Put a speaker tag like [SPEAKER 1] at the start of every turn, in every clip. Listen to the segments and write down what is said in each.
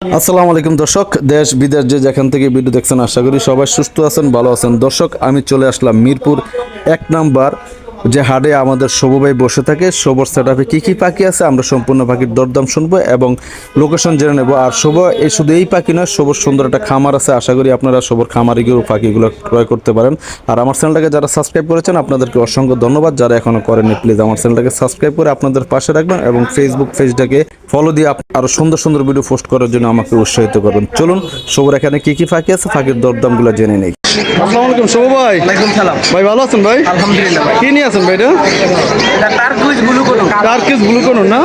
[SPEAKER 1] আসসালামু আলাইকুম দর্শক, দেশ, বিদেশ যে যেখান থেকে ভিডিও দেখছেন, আশা করি সবাই সুস্থ আছেন, ভালো আছেন। দর্শক, আমি চলে আসলাম মিরপুর এক নাম্বার যে হাটে আমাদের শোভু ভাই বসে থাকে শোভর সেট আপে কী কী পাখি আছে আমরা সম্পূর্ণ পাখির দরদাম শুনব এবং লোকেশন জেনে নেব। আর শোভ এই শুধু এই পাখি নয় শোভর সুন্দর একটা খামার আছে। আশা করি আপনারা শোভর খামারে গিয়েও পাখিগুলো ক্রয় করতে পারেন। আর আমার চ্যানেলটাকে যারা সাবস্ক্রাইব করেছেন, আপনাদেরকে অসংখ্য ধন্যবাদ। যারা এখনও করেননি প্লিজ আমার চ্যানেলটাকে সাবস্ক্রাইব করে আপনাদের পাশে রাখবেন এবং ফেসবুক পেজটাকে ফলো দিয়ে আপ- আরও সুন্দর সুন্দর ভিডিও পোস্ট করার জন্য আমাকে উৎসাহিত করবেন চলুন, সবর এখানে কি কি ফাঁকি আছে ফাঁকির দরদামগুলো জেনে নেই। আসসালামু আলাইকুম শুভ ভাই।
[SPEAKER 2] ওয়ালাইকুম সালাম।
[SPEAKER 1] ভাই ভালো আছেন ভাই?
[SPEAKER 2] আলহামদুলিল্লাহ ভাই।
[SPEAKER 1] কি নিয়ে আছেন ভাই এটা?
[SPEAKER 2] এটা তার কুইজগুলো করুন
[SPEAKER 1] টার্কিস ব্লু কোন না?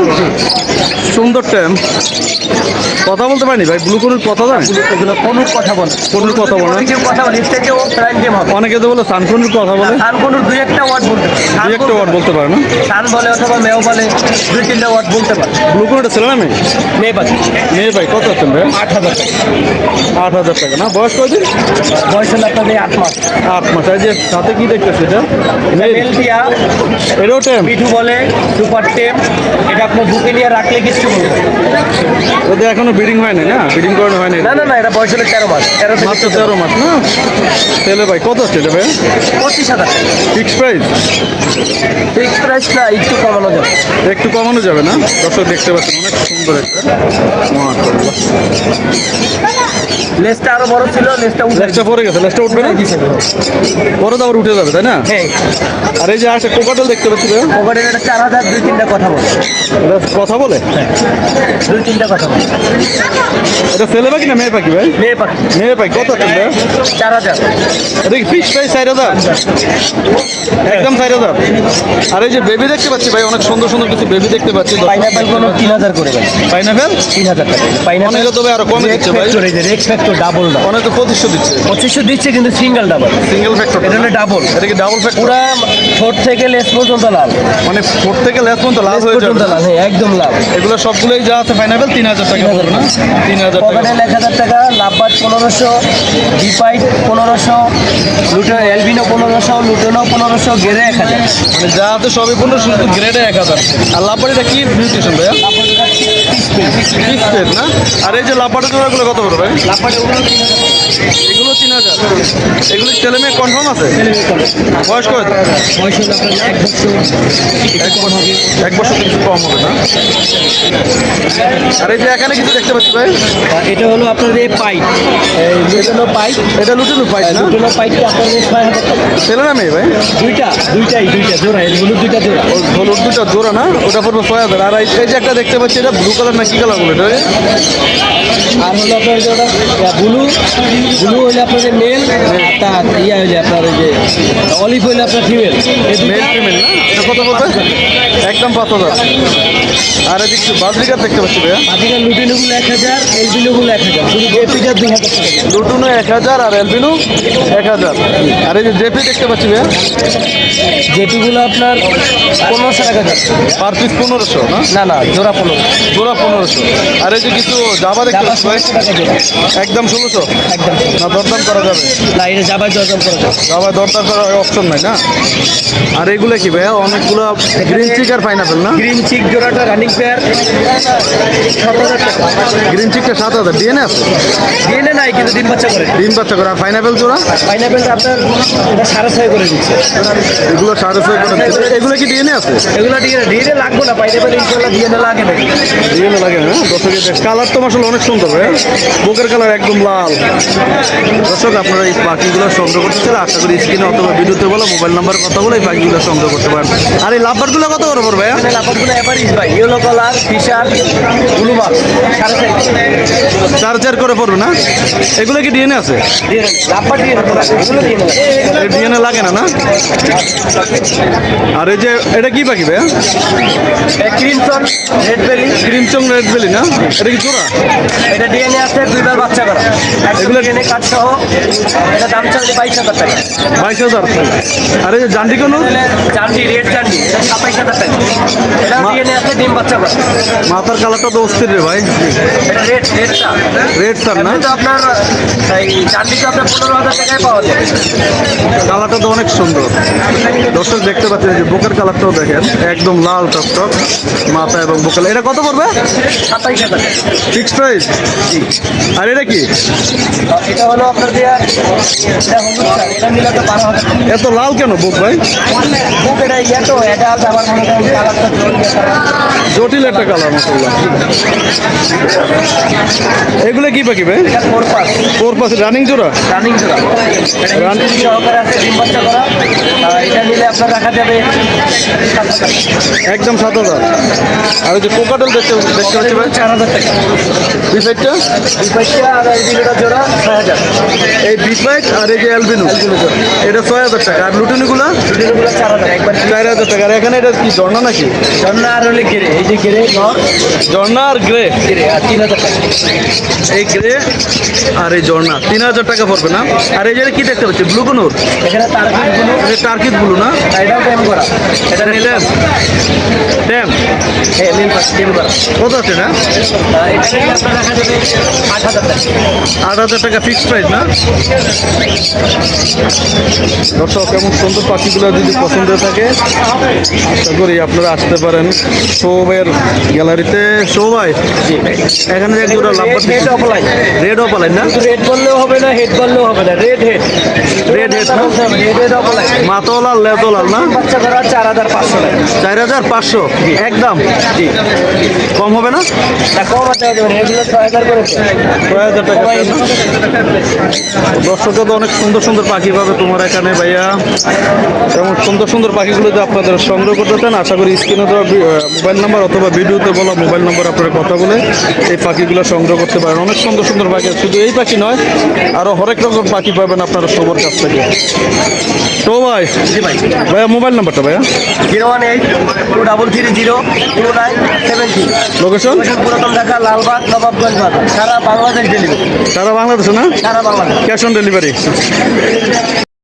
[SPEAKER 1] সুন্দর ট্যাম কথা বলতে পারিনি ভাই ব্লু কোন কথা
[SPEAKER 2] এগুলো কোনুর কথা বলে।
[SPEAKER 1] কোনুর কথা বলে?
[SPEAKER 2] কথা বলে স্টেজে ও প্রাইম গেম হবে।
[SPEAKER 1] অনেকে তো বলে সানকুনির কথা বলে।
[SPEAKER 2] সান কোনুর দুই একটা ওয়ার্ড বলতে পারে।
[SPEAKER 1] দুই একটা ওয়ার্ড বলতে পারে না?
[SPEAKER 2] সান বলে অথবা মেও বলে দুই তিনটা ওয়ার্ড বলতে পারে।
[SPEAKER 1] ব্লু কোনটা ছিল না মেয়ে?
[SPEAKER 2] মেয়ে পাখি
[SPEAKER 1] মেয়ে ভাই কত আছেন ভাই?
[SPEAKER 2] আট হাজার টাকা।
[SPEAKER 1] আট হাজার টাকা না? বয়স কয়দিন
[SPEAKER 2] বয়স হলো আপনাদের আট মাস।
[SPEAKER 1] আট মাস। এই যে সাথে কি দেখতেছে এটা?
[SPEAKER 2] মেল দিয়া
[SPEAKER 1] এটাও ট্যাম
[SPEAKER 2] মিঠু বলে সুপার টেম এটা আপনার বুকে নিয়ে রাখলে কিছু বলবে
[SPEAKER 1] ওদের এখনও ব্রিডিং হয় না না? ব্রিডিং করানো হয় না
[SPEAKER 2] না না না এটা বয়স হলো তেরো মাস। তেরো
[SPEAKER 1] মাত্র তেরো মাস না? তেলে ভাই কত হচ্ছে এটা ভাই?
[SPEAKER 2] পঁচিশ হাজার
[SPEAKER 1] ফিক্স প্রাইস?
[SPEAKER 2] ফিক্স প্রাইস না একটু কমানো যাবে।
[SPEAKER 1] একটু কমানো যাবে না? দর্শক দেখতে পাচ্ছেন অনেক সুন্দর একটা।
[SPEAKER 2] লেসটা আরও বড় ছিল লেসটা উঠে
[SPEAKER 1] লেজটা পরে গেছে লেজটা উঠবে না? পরে তো আবার উঠে যাবে তাই না?
[SPEAKER 2] হ্যাঁ।
[SPEAKER 1] আর এই যে একটা কোকাটেল দেখতে পাচ্ছি ভাই।
[SPEAKER 2] পকেটের এটা চার হাজার দুই তিনটা কথা বলে।
[SPEAKER 1] এটা কথা বলে?
[SPEAKER 2] দুই তিনটা কথা বলে।
[SPEAKER 1] এটা ছেলে পাখি না মেয়ে পাখি ভাই?
[SPEAKER 2] মেয়ে পাখি।
[SPEAKER 1] মেয়ে পাখি। কত ভাই
[SPEAKER 2] চার হাজার।
[SPEAKER 1] এটা কি ফিক্স প্রাইস চার হাজার? একদম চার হাজার। আর এই যে বেবি দেখতে পাচ্ছি ভাই অনেক সুন্দর সুন্দর কিছু বেবি দেখতে পাচ্ছি।
[SPEAKER 2] পাইনাপেল কোনো তিন হাজার করে দেন
[SPEAKER 1] পাইনাপেল?
[SPEAKER 2] তিন হাজার টাকা। পাইনাপেল
[SPEAKER 1] অনেকে তবে আরও কমে দিচ্ছে ভাই।
[SPEAKER 2] রেক্স ফ্যাক্টর ডাবল না।
[SPEAKER 1] অনেকে পঁচিশশো দিচ্ছে।
[SPEAKER 2] পঁচিশশো দিচ্ছে কিন্তু সিঙ্গেল ডাবল
[SPEAKER 1] সিঙ্গেল ফ্যাক্টর
[SPEAKER 2] এটা হলো ডাবল
[SPEAKER 1] এটা কি ডাবল ফ্যাক্টর
[SPEAKER 2] পুরা ঠোঁট থেকে লেস পর্যন্ত লাল।
[SPEAKER 1] মানে ফোর থেকে লেস পর্যন্ত
[SPEAKER 2] লেস
[SPEAKER 1] হয়ে যাবে।
[SPEAKER 2] হ্যাঁ একদম লাল
[SPEAKER 1] এগুলো সবগুলোই যা আছে ফাইনাল তিন হাজার টাকা পড়বে না? তিন হাজার টাকা।
[SPEAKER 2] এক হাজার টাকা লাভবাদ পনেরোশো ডিপাইট পনেরোশো লুটো এলবিনো পনেরোশো লুটোনো পনেরোশো গেরে এক হাজার।
[SPEAKER 1] মানে যা আছে সবই শুধু গ্রেডে এক হাজার। আর লাভবাড়িটা কি নিউট্রিশন ভাইয়া? না? আর এই যে লাভবাড়ি জোড়াগুলো কত পড়বে?
[SPEAKER 2] ওগুলো
[SPEAKER 1] এগুলো তিন হাজার। এগুলো ছেলে মেয়ে কনফার্ম আছে? বয়স কত?
[SPEAKER 2] বয়স এক বছর।
[SPEAKER 1] এক বছর। এক বছর কিছু কম হবে না। আর এই যে এখানে কিছু দেখতে পাচ্ছি ভাই?
[SPEAKER 2] এটা হলো আপনার এই পাইপ। লুটোনো পাইপ
[SPEAKER 1] এটা লুটেলু পাইপ না?
[SPEAKER 2] লুটোনো পাইপটা আপনাদের ছয় হাজার টাকা।
[SPEAKER 1] ছেলে না মেয়ে ভাই?
[SPEAKER 2] দুইটা দুইটাই দুইটা জোড়া হলুদ দুইটা জোড়া।
[SPEAKER 1] হলুদ দুইটা জোড়া না? ওটা পড়বে ছয় হাজার। আর এই এই যে একটা দেখতে পাচ্ছি এটা ব্লু কালার না কি কালার বলে এটা
[SPEAKER 2] আর হলো আপনার যেটা ব্লু ব্লু হলে আপনাদের মেল তার ইয়া হলে আপনার যে অলিভ হলে আপনার ফিমেল
[SPEAKER 1] মেল ফিমেল না? এটা কত একদম পাঁচ হাজার। আর এদিক বাজরিকার দেখতে পাচ্ছি ভাইয়া।
[SPEAKER 2] বাকিটা লুটিনোগুলো এক হাজার এলবিনোগুলো এক হাজার। শুধু জেপিটা দুই হাজার
[SPEAKER 1] লুটুনো এক হাজার আর এলবিনু এক হাজার। আর এই যে জেপি দেখতে পাচ্ছি ভাইয়া।
[SPEAKER 2] জেপিগুলো আপনার পনেরোশো টাকা
[SPEAKER 1] পার পিস পনেরোশো না?
[SPEAKER 2] না না জোড়া পনেরো
[SPEAKER 1] জোড়া পনেরোশো। আর এই যে কিছু জাবা দেখতে ভাই একদম ষোলোশো
[SPEAKER 2] একদম।
[SPEAKER 1] না দরদাম করা যাবে?
[SPEAKER 2] না এটা জাবায় দরদাম করা যাবে।
[SPEAKER 1] জাবা দরদাম করার অপশন নাই না? আর এগুলো কি ভাইয়া? অনেকগুলো গ্রিন চিক আর পাইনাপেল না?
[SPEAKER 2] গ্রিন চিক জোড়াটা রানিং পেয়ার সাত হাজার টাকা।
[SPEAKER 1] গ্রিন চিকটা সাত হাজার। ডিএনএ আছে?
[SPEAKER 2] ডিএনএ নাই কিন্তু ডিম বাচ্চা করে।
[SPEAKER 1] ডিম বাচ্চা করে। আর পাইনাপেল জোড়া?
[SPEAKER 2] পাইনাপেলটা আপনার এটা সাড়ে ছয় করে দিচ্ছে।
[SPEAKER 1] এগুলো সাড়ে ছয় করে দিচ্ছে। এগুলো কি ডিএনএ আছে?
[SPEAKER 2] এগুলো ডিএনএ ডিএনএ লাগবে না। পাইনাপেল ইনশাল্লাহ ডিএনএ লাগে নাকি?
[SPEAKER 1] ডিএনএ লাগে না? দর্শকের কালার তো আসলে অনেক সুন্দর ভাই বুকের কালার একদম লাল। দর্শক আপনারা এই পাখিগুলো সংগ্রহ করতে চাইলে আশা করি স্ক্রিনে অথবা ভিডিওতে বলো মোবাইল নাম্বার কথা বলে এই পাখিগুলো সংগ্রহ করতে পারেন। আর এই লাভবারগুলো কত করে পড়বে
[SPEAKER 2] লাফাগুলো এভারেজ ভাই। ইয়েলো কালার ফিশার ব্লু ছয়
[SPEAKER 1] চার চার করে পড়বে না? এগুলো কি ডিএনএ আছে?
[SPEAKER 2] ডিএনএ
[SPEAKER 1] লাগে। না না? আর এই যে এটা কি পাখি ভাইয়া?
[SPEAKER 2] Crimson red belly
[SPEAKER 1] crimson red belly না? এটা কি জোড়া
[SPEAKER 2] এটা ডিএনএ আছে দুইবার বাচ্চা করা। এগুলো ডিএনএ সহ এটা দাম চাচ্ছে বাইশ হাজার টাকা।
[SPEAKER 1] বাইশ হাজার আর এই জান্ডি কোনো?
[SPEAKER 2] চান্দি রেড এটা সাতাইশ হাজার টাকা। এটা ডিএনএ আছে ডিম বাচ্চা করা।
[SPEAKER 1] মাথার কালারটা তো অস্থির রে ভাই।
[SPEAKER 2] এটা রেড রেডটা
[SPEAKER 1] রেড তার না?
[SPEAKER 2] তো আপনার এই তো আপনার পনেরো হাজার টাকায় পাওয়া যায়।
[SPEAKER 1] কালারটা তো অনেক সুন্দর। দেখতে পাচ্ছেন যে বুকের কালারটাও দেখেন একদম লাল টকটক মাথা এবং বুকের এটা কত পড়বে?
[SPEAKER 2] সাতাইশ হাজার। টাকা
[SPEAKER 1] ফিক্সড প্রাইস? আর এটা কি?
[SPEAKER 2] এটা হলো আপনার।
[SPEAKER 1] এত লাল কেন বুক ভাই?
[SPEAKER 2] এটা ইয়ে তো এটা মনে।
[SPEAKER 1] জটিল একটা কালার মশলা এগুলো কি পাখি ভাই?
[SPEAKER 2] ফোর পাস
[SPEAKER 1] রানিং জোড়া?
[SPEAKER 2] রানিং জোড়া। হিন্দি সহকারে আছে ডিম বাচ্চা করা। এটা নিলে আপনার রাখা যাবে।
[SPEAKER 1] একদম সাত হাজার। আর ওই যে কোকাটল দেখতে দেখতে পাচ্ছি ভাই?
[SPEAKER 2] চার হাজার টাকা।
[SPEAKER 1] দুই সাইডটা
[SPEAKER 2] দুই সাইডটা আর এই দুটোটা জোড়া ছয় হাজার।
[SPEAKER 1] এই বিগ বাইট আর এই যে অ্যালবিনো এটা ছয় হাজার টাকা। আর লুটিনিগুলো?
[SPEAKER 2] চার হাজার
[SPEAKER 1] টাকা। আর এখানে এটা কি ঝর্ণা নাকি?
[SPEAKER 2] ঝর্ণা আর হলে গেরে এই যে গেরে
[SPEAKER 1] ঝর্ণা আর গ্রে
[SPEAKER 2] গেরে আর তিন হাজার টাকা।
[SPEAKER 1] এই গ্রে আর এই ঝর্ণা তিন হাজার টাকা পড়বে না? আর এই যে কি দেখতে পাচ্ছি? ব্লু কোনোর
[SPEAKER 2] এখানে
[SPEAKER 1] টার্কিট ব্লু না?
[SPEAKER 2] এটাও টেম করা। এটা নীল
[SPEAKER 1] ট্যাম ট্যাম
[SPEAKER 2] হ্যাঁ নীল করা
[SPEAKER 1] কত আছে না
[SPEAKER 2] আট হাজার টাকা।
[SPEAKER 1] আট হাজার টাকা ফিক্সড প্রাইস না? দর্শক কেমন সুন্দর পাখিগুলো যদি পছন্দ থাকে আশা করি আপনারা আসতে পারেন শোভের গ্যালারিতে। শোভাই এখানে যে একজোড়া লাভ
[SPEAKER 2] হেড
[SPEAKER 1] রেড অপালাইন না?
[SPEAKER 2] রেড বললেও হবে না হেড বললেও হবে না রেড হেড
[SPEAKER 1] Red head না?
[SPEAKER 2] রেড হেড অফলাইন
[SPEAKER 1] মাতলাল লেতলাল না?
[SPEAKER 2] বাচ্চা করা চার হাজার পাঁচশো
[SPEAKER 1] চার হাজার পাঁচশো? একদম?
[SPEAKER 2] জি।
[SPEAKER 1] কম হবে না?
[SPEAKER 2] কম আছে ছয় হাজার করে।
[SPEAKER 1] ছয় হাজার টাকা দর্শকরা তো অনেক সুন্দর সুন্দর পাখি পাবে তোমার এখানে ভাইয়া। এমন সুন্দর সুন্দর পাখিগুলো যে আপনাদের সংগ্রহ করতে চান আশা করি স্ক্রিনে দেওয়া মোবাইল নাম্বার অথবা ভিডিওতে বলা মোবাইল নাম্বার আপনারা কথা বলে এই পাখিগুলো সংগ্রহ করতে পারেন। অনেক সুন্দর সুন্দর পাখি শুধু এই পাখি নয় আরও হরেক রকম পাখি পাবেন আপনারা সবার কাছ থেকে। তো ভাই ভাইয়া মোবাইল নাম্বারটা ভাইয়া?
[SPEAKER 2] Zero one eight two double three zero two nine seven three.
[SPEAKER 1] Location
[SPEAKER 2] পুরাতন ঢাকা লালবাগ নবাবগঞ্জ সারা বাংলাদেশ ডেলিভারি
[SPEAKER 1] সারা বাংলাদেশে না?
[SPEAKER 2] সারা বাংলাদেশ।
[SPEAKER 1] Cash on delivery